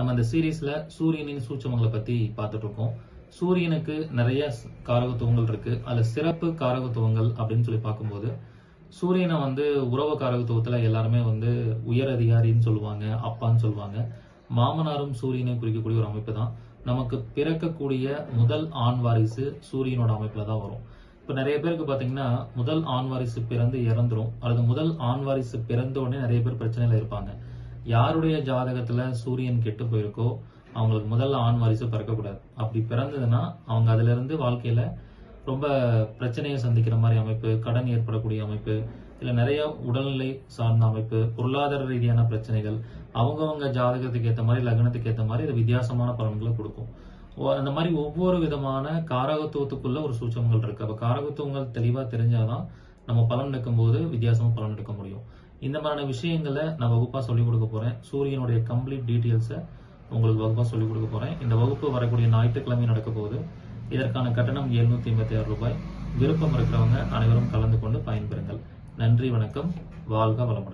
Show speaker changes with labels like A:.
A: நம்ம இந்த சீரீஸ்ல சூரியனின் சூட்சமங்களை பத்தி பார்த்துட்டு இருக்கோம் சூரியனுக்கு நிறைய காரகத்துவங்கள் இருக்கு. அதுல சிறப்பு காரகத்துவங்கள் அப்படின்னு சொல்லி பார்க்கும்போது சூரியனை வந்து உறவு காரகத்துவத்துல எல்லாருமே வந்து உயர் அதிகாரின்னு சொல்லுவாங்க அப்பான்னு சொல்லுவாங்க. மாமனாரும் சூரியனை குறிக்கக்கூடிய ஒரு அமைப்பு தான். நமக்கு பிறக்கக்கூடிய முதல் ஆண் வாரிசு சூரியனோட அமைப்புல தான் வரும். இப்போ நிறைய பேருக்கு பார்த்தீங்கன்னா முதல் ஆண் வாரிசு பிறந்து இறந்துரும். அல்லது முதல் ஆண் வாரிசு பிறந்த உடனே நிறைய பேர் பிரச்சனையில இருப்பாங்க. யாருடைய ஜாதகத்துல சூரியன் கெட்டு போயிருக்கோ அவங்களுக்கு முதல்ல ஆண் வாரிசு பிறக்கக்கூடாது. அப்படி பிறந்ததுன்னா அவங்க அதுல இருந்து வாழ்க்கையில ரொம்ப பிரச்சனையை சந்திக்கிற மாதிரி அமைப்பு கடன் ஏற்படக்கூடிய அமைப்பு இல்ல நிறைய உடல்நிலை சார்ந்த அமைப்பு பொருளாதார ரீதியான பிரச்சனைகள் அவங்கவங்க ஜாதகத்துக்கு ஏற்ற மாதிரி லக்னத்துக்கு ஏற்ற மாதிரி இது வித்தியாசமான பலன்களை கொடுக்கும். அந்த மாதிரி ஒவ்வொரு விதமான காரகத்துவத்துக்குள்ள ஒரு சூட்சமங்கள் இருக்கு. அப்ப காரகத்துவங்கள் தெளிவா தெரிஞ்சாதான் நம்ம பலன் எடுக்கும்போது வித்தியாசமாக பலன் எடுக்க முடியும். இந்த மாதிரியான விஷயங்களை நான் வகுப்பாக சொல்லிக் கொடுக்க போகிறேன் சூரியனுடைய கம்ப்ளீட் டீட்டெயில்ஸை உங்களுக்கு வகுப்பாக சொல்லிக் கொடுக்க போகிறேன் இந்த வகுப்பு வரக்கூடிய ஞாயிற்றுக்கிழமை நடக்க போகுது. இதற்கான கட்டணம் 756 ஐம்பத்தி ஆறு ரூபாய். விருப்பம் இருக்கிறவங்க அனைவரும் கலந்து கொண்டு பயன்பெறுங்கள். நன்றி வணக்கம். வாழ்க வளமுடன்.